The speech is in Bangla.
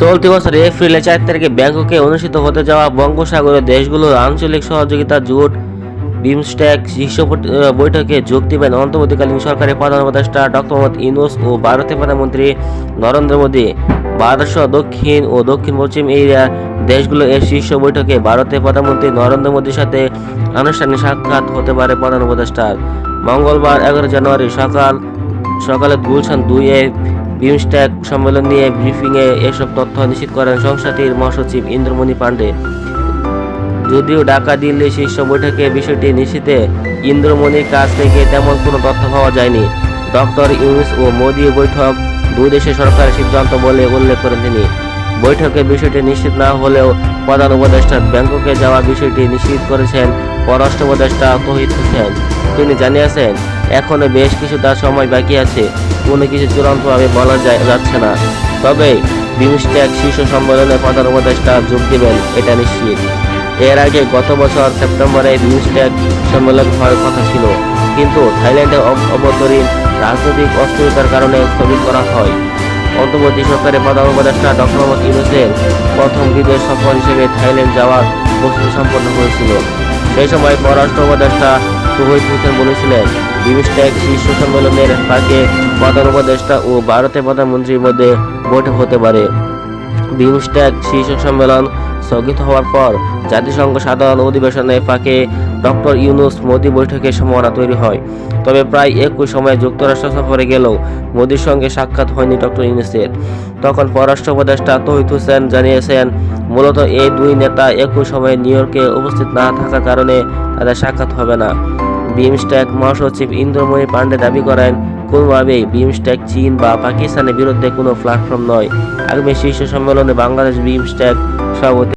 চলতি বছর এপ্রিলে চার তারিখে ব্যাংককে অনুষ্ঠিত হতে যাওয়া বঙ্গোসাগরের দেশগুলোর আঞ্চলিক সহযোগিতা জোট বিমস্টেক শীর্ষ বৈঠকে যোগ দিবেন অন্তর্বর্তীকালীন সরকারের প্রধান উপদেষ্টা ডক্টর মোহাম্মদ ইউনুস ও ভারতের প্রধানমন্ত্রী নরেন্দ্র মোদী। ভারত দক্ষিণ ও দক্ষিণ পশ্চিম এরিয়ার দেশগুলো এর শীর্ষ বৈঠকে ভারতের প্রধানমন্ত্রী নরেন্দ্র মোদীর সাথে আনুষ্ঠানিক সাক্ষাৎ হতে পারে প্রধান উপদেষ্টার। মঙ্গলবার এগারো জানুয়ারি সকাল সকালে গুলশান দুই এ বিমস্টেক সম্মেলন নিয়ে ব্রিফিংয়ে এসব তথ্য নিশ্চিত করেন সংস্থাটির মহাসচিব ইন্দ্রমণি পাণ্ডে। যদিও ঢাকা দিল্লি শীর্ষ বৈঠকে বিষয়টি নিশ্চিতে ইন্দ্রমণির কাছ থেকে তেমন কোনো তথ্য পাওয়া যায়নি। ডক্টর ইউনুস ও মোদী বৈঠক দুই দেশের সরকারের সিদ্ধান্ত বলে উল্লেখ করেন তিনি। বৈঠকে বিষয়টি নিশ্চিত না হলেও প্রধান উপদেষ্টা ব্যাংককে যাওয়া বিষয়টি নিশ্চিত করেছেন পররাষ্ট্র উপদেষ্টা তহিদ হোসেন। তিনি জানিয়েছেন এখনও বেশ কিছুটা সময় বাকি আছে। কোনো কিছু চূড়ান্তভাবে বলা যাচ্ছে না। তবে বিমস্টেক শীর্ষ সম্মেলনে প্রধান উপদেষ্টা যোগ দেবেন, এটা নিশ্চিত। এর আগে গত বছর সেপ্টেম্বরে বিমস্টেক সম্মেলন হওয়ার কথা ছিল। কিন্তু থাইল্যান্ডে অভ্যন্তরীণ রাজনৈতিক অস্থিরতার কারণে স্থগিত করা হয়। অন্তর্বর্তী সরকারের প্রধান উপদেষ্টা ডক্টর মোহাম্মদ ইউনুসের প্রথম বিদেশ সফর হিসেবে থাইল্যান্ড যাওয়ার প্রস্তুতি সম্পন্ন হয়েছিল। সেই সময় পররাষ্ট্র উপদেষ্টা সুহিত হোসেন বলেছিলেন বিমস্টেক শীর্ষ সম্মেলনের ফাঁকে প্রধান উপদেষ্টা ও ভারতের প্রধানমন্ত্রীর মধ্যে বৈঠক হতে পারে। বিমস্টেক শীর্ষ সম্মেলন স্থগিত হওয়ার পর জাতিসংঘ সাধারণ অধিবেশনে ফাঁকে ডক্টর ইউনুস মোদি বৈঠকের সম্ভাবনা তৈরি হয়। তবে প্রায় একই সময়ে যুক্তরাষ্ট্র সফরে গেলেও মোদির সঙ্গে সাক্ষাৎ হয়নি ডক্টর ইউনুসের। তখন পররাষ্ট্র উপদেষ্টা তহিদ হোসেন জানিয়েছেন, মূলত এই দুই নেতা একই সময়ে নিউ ইয়র্কে উপস্থিত না থাকার কারণে তাদের সাক্ষাৎ হবে না। বিমস্টেক মহাসচিব ইন্দ্রমণি পাণ্ডে দাবি করেন, কোনোভাবেই বিমস্ট্যাক চীন বা পাকিস্তানের বিরুদ্ধে কোনো প্ল্যাটফর্ম নয়। আগামী শীর্ষ সম্মেলনে বাংলাদেশ বিমস্ট্যাক সভাপতি